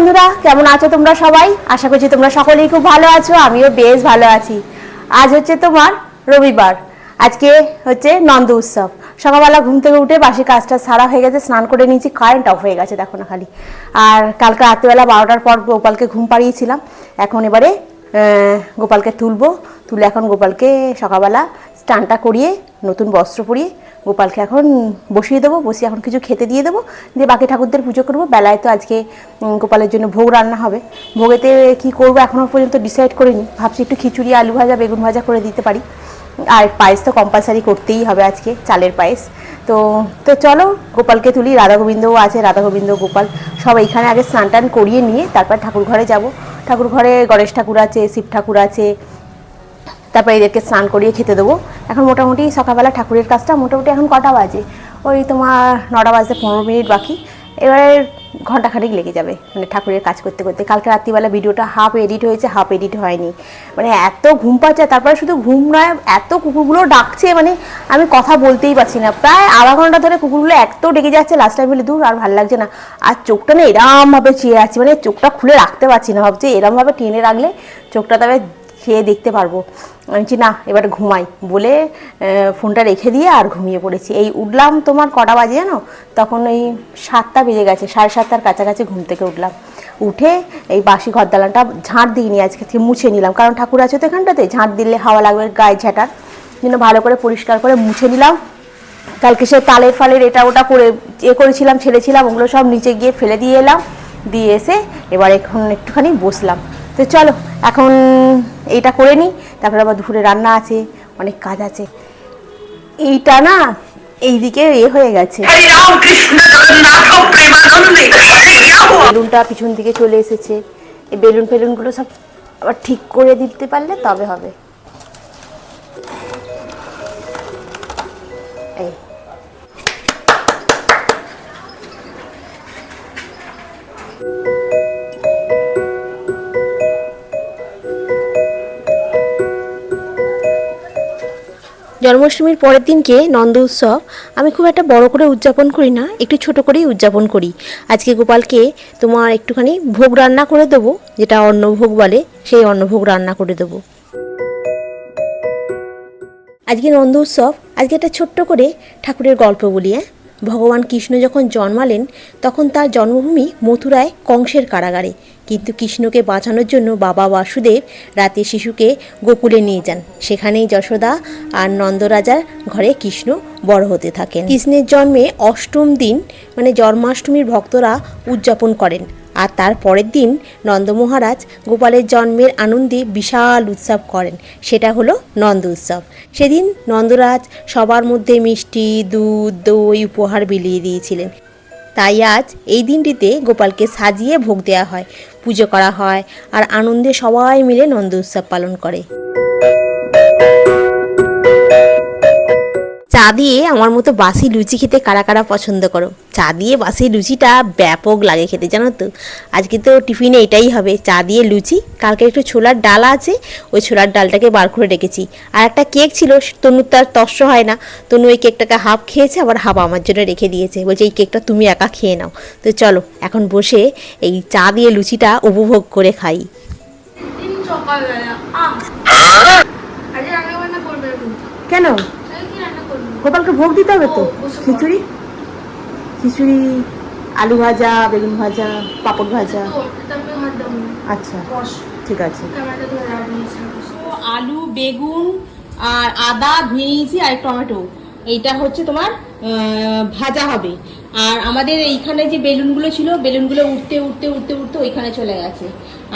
বন্ধুরা, কেমন আছো তোমরা সবাই? আশা করছি তোমরা সকলেই খুব ভালো আছো, আমিও বেশ ভালো আছি। আজ হচ্ছে তোমার রবিবার, আজকে হচ্ছে নন্দ উৎসব। সকালবেলা ঘুম থেকে উঠে বাসি কাজটা সারা হয়ে গেছে, স্নান করে নিয়েছি কারেন্ট অফ হয়ে গেছে, দেখো না খালি। আর কালকে রাত্রিবেলা বারোটার পর গোপালকে ঘুম পাড়িয়েছিলাম। এখন এবারে গোপালকে তুলবো, তুলে এখন গোপালকে সকালবেলা স্নানটা করিয়ে নতুন বস্ত্র পরিয়ে গোপালকে এখন বসিয়ে দেবো, বসিয়ে এখন কিছু খেতে দিয়ে দেবো, দিয়ে বাকি ঠাকুরদের পুজো করব। বেলায় তো আজকে গোপালের জন্য ভোগ রান্না হবে। ভোগেতে কি করব এখনও পর্যন্ত ডিসাইড করিনি। ভাবছি একটু খিচুড়ি, আলু ভাজা, বেগুন ভাজা করে দিতে পারি। আর পায়েস তো কম্পালসারি করতেই হবে আজকে, চালের পায়েস। তো তো চলো, গোপালকে তুলি রাধা গোবিন্দও আছে রাধা গোবিন্দ গোপাল সব এইখানে আগে স্নান টান করিয়ে নিয়ে তারপর ঠাকুর ঘরে যাব। ঠাকুর ঘরে গণেশ ঠাকুর আছে, শিব ঠাকুর আছে তারপর এদেরকে স্নান করিয়ে খেতে দেবো। এখন মোটামুটি সকালবেলা ঠাকুরের কাজটা মোটামুটি এখন কটা বাজে? ওই তোমার নটা বাজতে পনেরো মিনিট বাকি। এবারে ঘন্টাখানেক লেগে যাবে মানে ঠাকুরের কাজ করতে করতে। কালকে রাত্রিবেলা ভিডিওটা হাফ এডিট হয়েছে হাফ এডিট হয়নি। মানে এত ঘুম পাচ্ছে, তারপরে শুধু ঘুম নয়, এত কুকুরগুলো ডাকছে মানে আমি কথা বলতেই পারছি না। প্রায় আধা ঘণ্টা ধরে কুকুরগুলো এত ডেকে যাচ্ছে লাস্ট টাইম বলে দূর আর ভালো লাগছে না। আর চোখটা না এরমভাবে চেয়ে আছে মানে চোখটা খুলে রাখতে পারছি না, ভাবছি এরমভাবে টেনে রাখলে চোখটা তবে খেয়ে দেখতে পারব। আমি বলছি, না, এবার ঘুমাই। বলে ফোনটা রেখে দিয়ে আর ঘুমিয়ে পড়েছি। এই উঠলাম তোমার কটা বাজে জানো? তখন ওই সাতটা বেজে গেছে, সাড়ে সাতটার কাছাকাছি ঘুম থেকে উঠলাম। উঠে এই বাসি ঘর দালানটা ঝাঁট দিইনি আজকে থেকে মুছে নিলাম। কারণ ঠাকুর আছে তো এখানটাতে, ঝাঁট দিলে হাওয়া লাগবে, গায়ে ঝাঁটার। জন্য ভালো করে পরিষ্কার করে মুছে নিলাম। কালকে সে তালের ফালের এটা ওটা করে, এ করেছিলাম, ছেড়েছিলাম, ওগুলো সব নিচে গিয়ে ফেলে দিয়ে এলাম। দিয়ে এসে এবার এখন একটুখানি বসলাম। তো চলো এখন এইটা করে নিই তারপরে আবার দুপুরে রান্না আছে অনেক কাজ আছে। এইটা না এইদিকে এ হয়ে গেছে। বেলুনটা পিছন দিকে চলে এসেছে। এই বেলুন ফেলুনগুলো সব আবার ঠিক করে দিতে পারলে তবে হবে। এই। জন্মাষ্টমীর পরের দিনকে নন্দ উৎসব, আমি খুব একটা বড় করে উদযাপন করি না, একটু ছোট করেই উদযাপন করি। আজকে গোপালকে তোমার একটুখানি ভোগ রান্না করে দেবো, যেটা অন্নভোগ বলে, সেই অন্নভোগ রান্না করে দেবো। আজকে নন্দ উৎসব, আজকে একটা ছোট্ট করে ঠাকুরের গল্প বলি হ্যাঁ? ভগবান কৃষ্ণ যখন জন্মালেন, তখন তার জন্মভূমি মথুরায় কংসের কারাগারে। কিন্তু কৃষ্ণকে বাঁচানোর জন্য বাবা বাসুদেব রাতে শিশুকে গোকুলে নিয়ে যান। সেখানেই যশোদা আর নন্দরাজার ঘরে কৃষ্ণ বড় হতে থাকেন। কৃষ্ণের জন্মে অষ্টম দিন মানে জন্মাষ্টমীর ভক্তরা উদযাপন করেন আর তার পরের দিন নন্দ মহারাজ গোপালের জন্মের আনন্দে বিশাল উৎসব করেন। সেটা হলো নন্দ উৎসব। সেদিন নন্দরাজ সবার মধ্যে মিষ্টি, দুধ, দই উপহার বিলিয়ে দিয়েছিলেন। তাই আজ এই দিনটিতে গোপালকে সাজিয়ে ভোগ দেওয়া হয়, পুজো করা হয় আর আনন্দে সবাই মিলে নন্দ উৎসব পালন করে। চা দিয়ে আমার মতো বাসি লুচি খেতে কারা কারা পছন্দ করো? চা দিয়ে বাসি লুচিটা ব্যাপক লাগে খেতে জানো তো? আজকে তো টিফিনে এটাই হবে চা দিয়ে লুচি। কালকে একটু ছোলার ডাল আছে ওই ছোলার ডালটাকে বার করে রেখেছি। আর একটা কেক ছিল তনুর তার তস্য হয় না। তনু ওই কেকটাকে হাফ খেয়েছে আবার হাফ আমার জন্য রেখে দিয়েছে। বলছে এই কেকটা তুমি একা খেয়ে নাও। তো চলো এখন বসে এই চা দিয়ে লুচিটা উপভোগ করে খাই। কেন আজকে কি রান্না করবে গোপালকে ভোগ দিতে হবে তো। খিচুড়ি? খিচুড়ি আলু ভাজা বেগুন ভাজা পাপড় ভাজা। আচ্ছা ঠিক আছে। আলু বেগুন আর আদা ধুয়ে নিয়েছি আর টমেটো। এইটা হচ্ছে তোমার ভাজা হবে। আর আমাদের এইখানে যে বেলুনগুলো ছিল বেলুনগুলো উঠতে উঠতে উঠতে উঠতে ওইখানে চলে গেছে।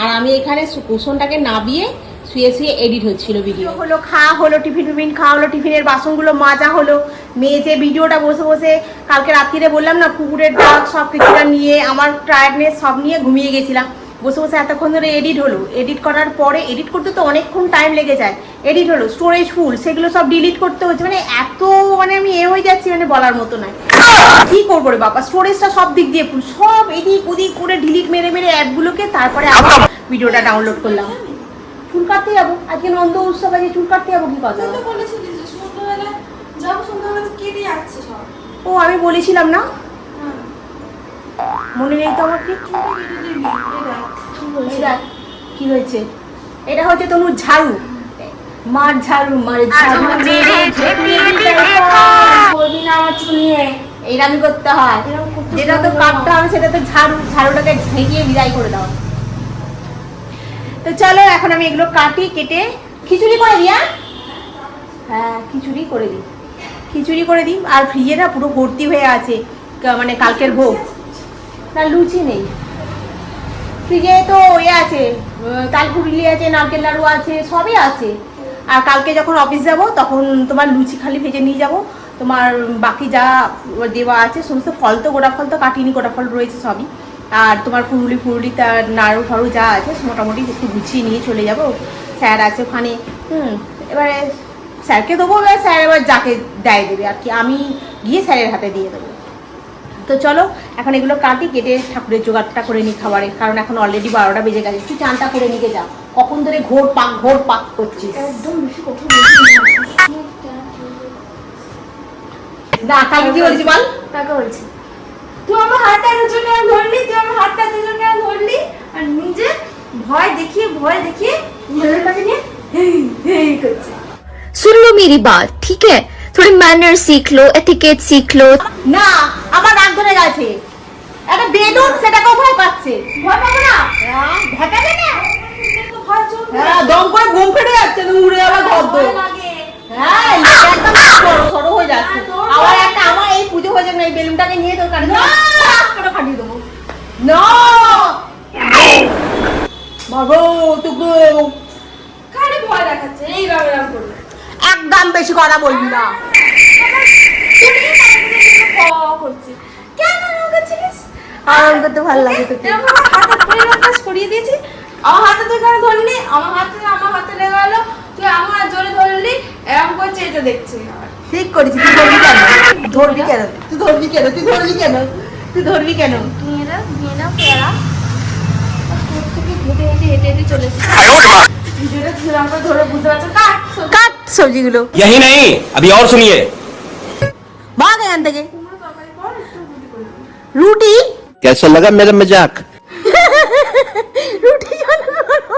আর আমি এখানে কুসনটাকে নাবিয়ে শুয়ে শুয়ে এডিট হচ্ছিল ভিডিও হলো, খাওয়া হলো, টিফিন টিফিন খাওয়া হলো, টিফিনের বাসনগুলো মাজা হলো। মেয়ে যে ভিডিওটা বসে বসে কালকে রাত্রিরে বললাম না, কুকুরের ডাক, সব কিছুটা নিয়ে, আমার টায়ার্ডনেস সব নিয়ে ঘুমিয়ে গেছিলাম। বসে বসে এতক্ষণ ধরে এডিট হলো। এডিট করার পরে এডিট করতে তো অনেকক্ষণ টাইম লেগে যায়। এডিট হলো স্টোরেজ ফুল সেগুলো সব ডিলিট করতে হচ্ছে। মানে এত মানে আমি এ হয়ে যাচ্ছি মানে বলার মতো নয়। কি করব রে বাবা? স্টোরেজটা সব দিক দিয়ে ফুল সব এদিক ওদিক করে ডিলিট মেরে মেরে অ্যাপগুলোকে তারপরে আবার ভিডিওটা ডাউনলোড করলাম। চুল কাটতে যাব। আজকে নন্দ উৎসব আছে চুল কাটতে যাব কি কথা? তো বলেছিলি যে সন্ধ্যাবেলা যাব সন্ধ্যাবেলা কেটে যাচ্ছে সব? ও আমি বলেছিলাম না? হ্যাঁ। মনে নেই তো আমার কি? হয়েছে? এটা হচ্ছে তনুর ঝাড়ু। মার ঝাড়ু মার ঝাড়ু। মেরে ঝেঁটিয়ে দিতে। করবি না আমার চুল নিয়ে। এইরকম করতে হয়। যেটা তো। কাটতে হবে সেটা তো ঝাড়ু ঝাড়ুটাকে ঝেঁকিয়ে বিদায় করে দাও। তো চলো, এখন আমি এগুলো কাটি, কেটে খিচুড়ি করে দিই হ্যাঁ? খিচুড়ি করে দিই। খিচুড়ি করে দিই, আর ফ্রিজে না পুরো ভর্তি হয়ে আছে মানে কালকের ভোগ। না, লুচি নেই। ফ্রিজে তো ওই আছে তালপুরলি আছে, নারকেল লাড়ু আছে, সবই আছে। আর কালকে যখন অফিস যাব, তখন তোমার লুচি খালি ভেজে নিয়ে যাব। তোমার বাকি যা দেওয়া আছে, সমস্ত ফল তো, গোটা ফল তো কাটিনি, গোটা ফল রয়েছে সবই। আর তোমার ফুরুলি ফুরুলি তার নাড়ু ফাড়ু যা আছে মোটামুটি একটু গুছিয়ে নিয়ে চলে যাব। স্যার আছে ওখানে। হুম এবারে স্যারকে দেবো এবার স্যার এবার যাকে দেয় দেবে আর কি। আমি গিয়ে স্যারের হাতে দিয়ে দেবো। তো চলো এখন এগুলো কাটি কেটে ঠাকুরের জোগাড়টা করে নিই খাবারে কারণ এখন অলরেডি বারোটা বেজে গেছে। একটু চানটা করে নিতে যা কখন ধরে ঘোর পাক ঘোর পাক করছিস। একদম বেশি। না। কালকে কি বলছি বল? কাকে বলছি? তুই আমার হাতটা দুজনে ধরলি তুই আমার হাতটা দুজনে ধরলি আর নিজে ভয় দেখিয়ে ভয় দেখিয়ে ভেলোটাকে নিয়ে হেই হেই করছে सुन लो मेरी बात ठीक है थोड़ी मैनर सीख लो एटिकेट सीख लो না আমার রাগ ধরে গেছে একটা বেলুন সেটাকেও ভয় পাচ্ছে আরাম করতে ভালো লাগে তোকে এরকম আমার হাতে পরিমাণটা সরিয়ে দিয়েছি আমার হাতে তুই কেন ধরলি আমার হাতে আমার হাতে লেগে গেলো তুই আমার জোরে ধরলি এরকম করছে এটা দেখছি ঠিক করেছি তুই ধরবি কেন ধরবি কেন তুই ধরবি কেন তুই ধরবি কেন তুই ধরবি কেন নিয়ে না নিয়ে না পেয়ারা থেকে হেঁটে হেঁটে হেঁটে হেঁটে চলেছে ভিডিওটা কিরকম করে ধরে বুঝতে পারছো কাট কাট সবজিগুলো यही नहीं अभी और सुनिए ভাগ এখান থেকে কুমড়ো তরকারি কর একটু রুটি করে দিই। রুটি कैसा लगा मेरा मजाक রুটি কেন করো?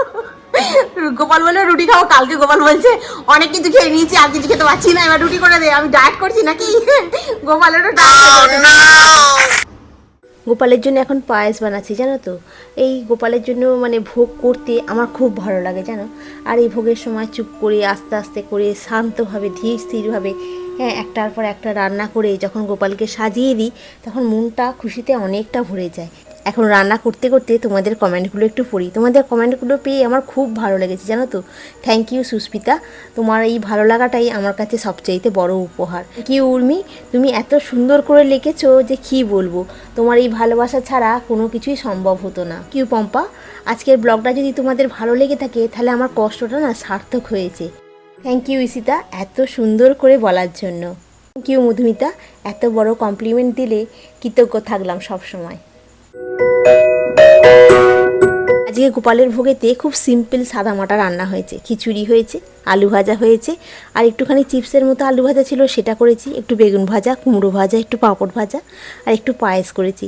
গোপাল বলে রুটি খাও কালকে গোপাল বলছে অনেক কিছু খেয়ে নিয়েছি আর কিছু খেতে পারছি না এবার রুটি করে দে আমি ডায়েট করছি নাকি গোপালেরও গোপালের জন্য এখন পায়েস বানাচ্ছি, জানো তো? এই গোপালের জন্য মানে ভোগ করতে আমার খুব ভালো লাগে, জানো? আর এই ভোগের সময় চুপ করে আস্তে আস্তে করে শান্তভাবে, ধীর স্থিরভাবে হ্যাঁ একটার পর একটা রান্না করে যখন গোপালকে সাজিয়ে দিই, তখন মনটা খুশিতে অনেকটা ভরে যায়। এখন রান্না করতে করতে তোমাদের কমেন্টগুলো একটু পড়ি। তোমাদের কমেন্টগুলো পেয়ে আমার খুব ভালো লেগেছে, জানো তো? Thank you Susmita. তোমার এই ভালো লাগাটাই আমার কাছে সবচাইতে বড় উপহার। কি উর্মি। তুমি এত সুন্দর করে লিখেছো যে কি বলব? তোমার এই ভালোবাসা ছাড়া কোনো কিছুই সম্ভব হতো না। কিউ পম্পা। আজকের ব্লগটা যদি তোমাদের ভালো লেগে থাকে, তাহলে আমার কষ্টটা না সার্থক হয়েছে। থ্যাংক ইউ ইসিতা এত সুন্দর করে বলার জন্য। Thank you Madhumita. এত বড় কমপ্লিমেন্ট দিলে কৃতজ্ঞ থাকলাম সব সময়। আজকে গোপালের ভোগেতে খুব সিম্পল সাদা মাটা রান্না হয়েছে। খিচুড়ি হয়েছে, আলু ভাজা হয়েছে, আর একটুখানি চিপসের মতো আলু ভাজা ছিল, সেটা করেছি। একটু বেগুন ভাজা, কুমড়ো ভাজা, একটু পাঁপড় ভাজা, আর একটু পায়েস করেছি।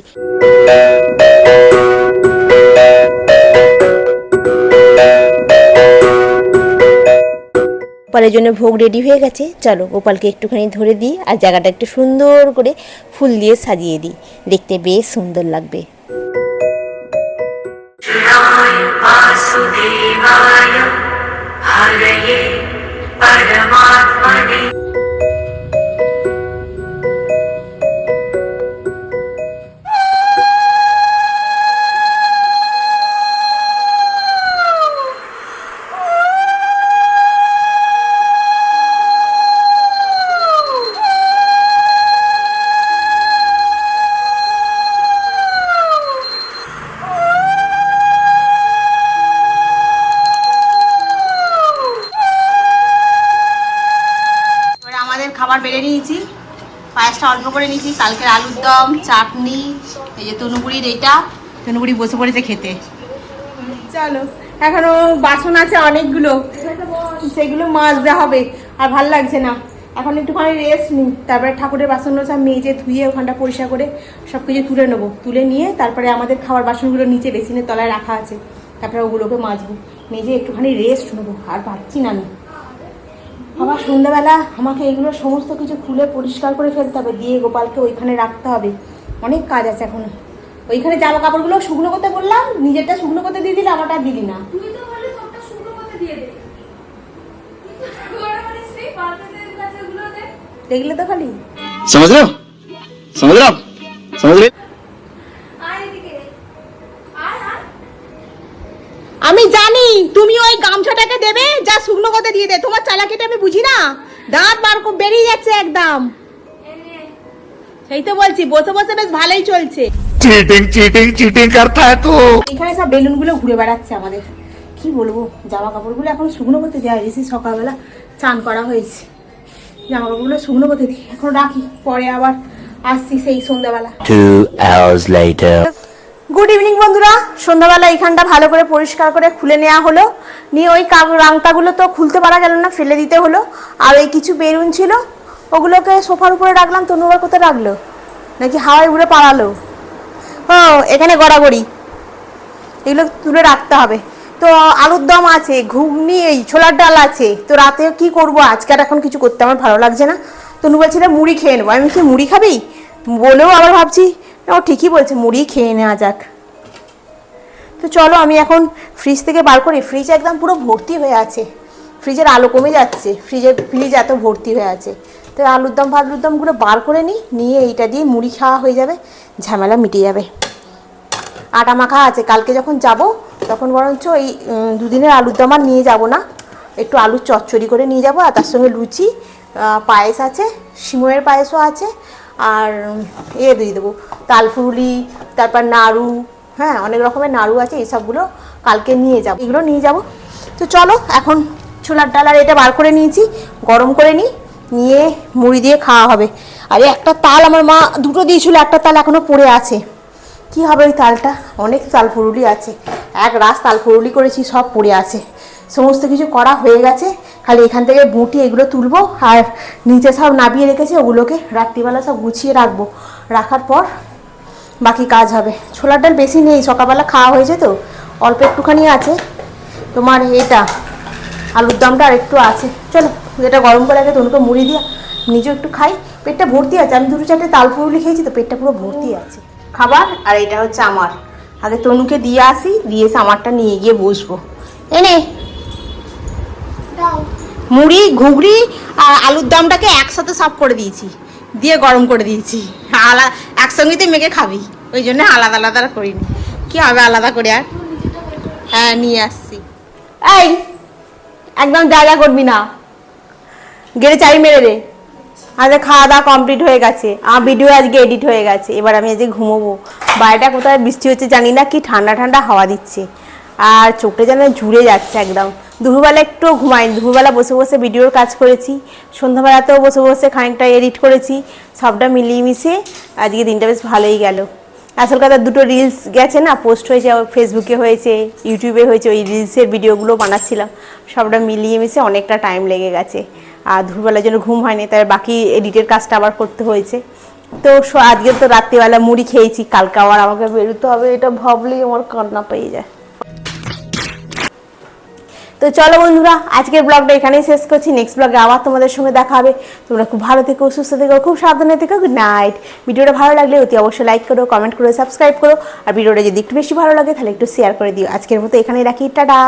গোপালের জন্য ভোগ রেডি হয়ে গেছে। চলো গোপালকে একটুখানি ধরে দিই, আর জায়গাটা একটু সুন্দর করে ফুল দিয়ে সাজিয়ে দিই। দেখতে বেশ সুন্দর লাগবে। वासुदेवाय हरये परमात्मने আমাদের খাবার বেড়ে নিয়েছি। পায়েসটা অল্প করে নিয়েছি। কালকের আলুর দম, চাটনি, এই যে তনুগুড়ির এইটা। তনুগুড়ি বসে পড়েছে খেতে। চলো, এখনও বাসন আছে অনেকগুলো। সেগুলো মাজতে হবে। আর ভালো লাগছে না। এখন একটুখানি রেস্ট নিই। তারপরে ঠাকুরের বাসনগুলো সব মেজে ধুয়ে ওখানটা পরিষ্কার করে সব কিছু তুলে নেব। তুলে নিয়ে তারপরে আমাদের খাবার বাসনগুলো নিচে বেসিনের তলায় রাখা আছে। তারপরে ওগুলোকে মাজবো। মেজে একটুখানি রেস্ট নেব। আর পারছি না আমি। আবার সন্ধ্যাবেলা আমাকে এগুলো সমস্ত কিছু খুলে পরিষ্কার করে ফেলতে হবে দিয়ে গোপালকে ওইখানে রাখতে হবে। অনেক কাজ আছে এখন। ওইখানে জামা কাপড়গুলো শুকনো করতে বললাম নিজেরটা শুকনো করতে দিয়ে দিলে আমারটা দিলি না। দেখলে তো খালি? তোরটা শুকনো করতে আমি জানি তুমি ওই গামছাটাকে দেবে যা শুকনো কথা দিয়ে দে তোমার চালাকিটা আমি বুঝি না? দাঁত বার বেরিয়ে যাচ্ছে একদম। সেই তো বলছি বসে বসে বেশ ভালোই চলছে। চিটিং চিটিং চিটিং করতা হ্যায় তো। এখানে সব বেলুনগুলো ঘুরে বেড়াচ্ছে আমাদের। কি বলব জামা কাপড়গুলো এখন শুকনো করতে যায় এসে সকালবেলা চান করা হয়েছে। জামা কাপড়গুলো শুকনো করতে দিই এখন রাখি পরে আবার আসছি সেই সন্ধ্যাবেলা। Two hours later good evening বন্ধুরা। সন্ধ্যাবেলা এইখানটা ভালো করে পরিষ্কার করে খুলে নেওয়া হলো। নিয়ে ওই কাগ রাংটাগুলো তো খুলতে পারা গেল না, ফেলে দিতে হলো। আর ওই কিছু বেলুন ছিল, ওগুলোকে সোফার উপরে রাখলাম। তনুবার কোথায় রাখল? নাকি হাওয়ায় উড়ে পালালো? ও, এখানে গড়াগড়ি। এগুলো তুলে রাখতে হবে। তো আলুর দম আছে, ঘুগনি, এই ছোলার ডাল আছে। তো রাতে কি করব? আজকে আর এখন কিছু করতে আমার ভালো লাগছে না। তনু বলছিল, মুড়ি খেয়ে নেব। আমি কি মুড়ি খাবি? বলেও আবার ভাবছি ও, ঠিকই বলছে মুড়ি খেয়ে নেওয়া যাক। তো চলো, আমি এখন ফ্রিজ থেকে বার করি ফ্রিজ একদম পুরো ভর্তি হয়ে আছে। ফ্রিজের আলো কমে যাচ্ছে ফ্রিজের ফ্রিজ এত ভর্তি হয়ে আছে। তো আলুর দম, ফালুর দমগুলো বার করে নিই, নিয়ে এইটা দিয়ে মুড়ি খাওয়া হয়ে যাবে, ঝামেলা মিটে যাবে। আটা মাখা আছে, কালকে যখন যাব, তখন বরঞ্চ এই দুদিনের আলুর দম আর নিয়ে যাব না। একটু আলুর চচ্চড়ি করে নিয়ে যাব, আর তার সঙ্গে লুচি পায়েস আছে সিময়ের পায়েসও আছে আর এ দিয়ে দেবো, তালফুরুলি, তারপর নাড়ু হ্যাঁ অনেক রকমের নাড়ু আছে এইসবগুলো কালকে নিয়ে যাব, এগুলো নিয়ে যাব। তো চলো, এখন ছোলার ডাল আর এটা বার করে নিয়েছি, গরম করে নিই, নিয়ে মুড়ি দিয়ে খাওয়া হবে। আর একটা তাল, আমার মা দুটো দিয়েছিল, একটা তাল এখনও পড়ে আছে। কি হবে ওই তালটা? অনেক তাল ফুরুলি আছে, এক রাস তাল ফুরুলি করেছি, সব পড়ে আছে। সমস্ত কিছু করা হয়ে গেছে খালি এখান থেকে বুটি এগুলো তুলবো আর নিচে সব নাবিয়ে রেখেছি, ওগুলোকে রাত্রিবেলা সব গুছিয়ে রাখব। রাখার পর বাকি কাজ হবে। ছোলার ডাল বেশি নেই, সকালবেলা খাওয়া হয়েছে তো, অল্প একটুখানি আছে। তোমার এটা আলুর দমটা আর একটু আছে। চলো যেটা গরম করে আগে তনুকে মুড়ি দিয়া নিজেও একটু খাই। পেটটা ভর্তি আছে, আমি দুটো চারটে তাল ফুরুলি খেয়েছি তো, পেটটা পুরো ভর্তি আছে। খাবার, আর এটা হচ্ছে আমার। আগে তনুকে দিয়ে আসি, দিয়ে এসে আমারটা নিয়ে গিয়ে বসবো। এনে মুড়ি, ঘুগড়ি আর আলুর দমটাকে একসাথে সব করে দিয়েছি। দিয়ে গরম করে দিয়েছি। আলা একসঙ্গেতে মেখে খাবি। ওই জন্য আলাদা আলাদা করিনি। কি হবে আলাদা করে আর? হ্যাঁ নিয়ে আসছি। এই, একদম জায়গা করবি না। গেড়ে চাই মেরে দে। আজকে খাওয়া দাওয়া কমপ্লিট হয়ে গেছে। আমার ভিডিও আজকে এডিট হয়ে গেছে। এবার আমি আজকে ঘুমোবো। বাইরেটা কোথায়? বৃষ্টি হচ্ছে, জানি না। কি ঠান্ডা ঠান্ডা হাওয়া দিচ্ছে। আর চোখটা যেন ঝুড়ে যাচ্ছে একদম। দুপুরবেলা একটু ঘুমাইনি। দুপুরবেলা বসে বসে ভিডিওর কাজ করেছি। সন্ধ্যাবেলাতেও বসে বসে খানিকটা এডিট করেছি। সবটা মিলিয়ে মিশিয়ে আজকে দিনটা বেশ ভালোই গেল। আসল কথা দুটো রিলস গেছে না পোস্ট হয়েছে ফেসবুকে হয়েছে ইউটিউবে হয়েছে, ওই রিলসের ভিডিওগুলো বানাচ্ছিলাম। সবটা মিলিয়ে মিশে অনেকটা টাইম লেগে গেছে। আর দুপুরবেলার জন্য ঘুম হয়নি, তাই বাকি এডিটের কাজটা আবার করতে হয়েছে। তো আজকে তো রাত্রিবেলা মুড়ি খেয়েছি, কালকে আবার আমাকে বেরোতে হবে, এটা ভাবলেই আমার কান্না পেয়ে যায়। তো চলো বন্ধুরা, আজকের ব্লগটা এখানেই শেষ করছি। নেক্সট ব্লগে আবার তোমাদের সঙ্গে দেখা হবে। তোমরা খুব ভালো থেকো, সুস্থ থেকো, খুব সাবধানে থেকো। গুড নাইট ভিডিওটা ভালো লাগলে অতি অবশ্যই লাইক করো কমেন্ট করো সাবস্ক্রাইব করো। আর ভিডিওটা যদি একটু বেশি ভালো লাগে, তাহলে একটু শেয়ার করে দিও। আজকের মতো এখানেই রাখি। টাটা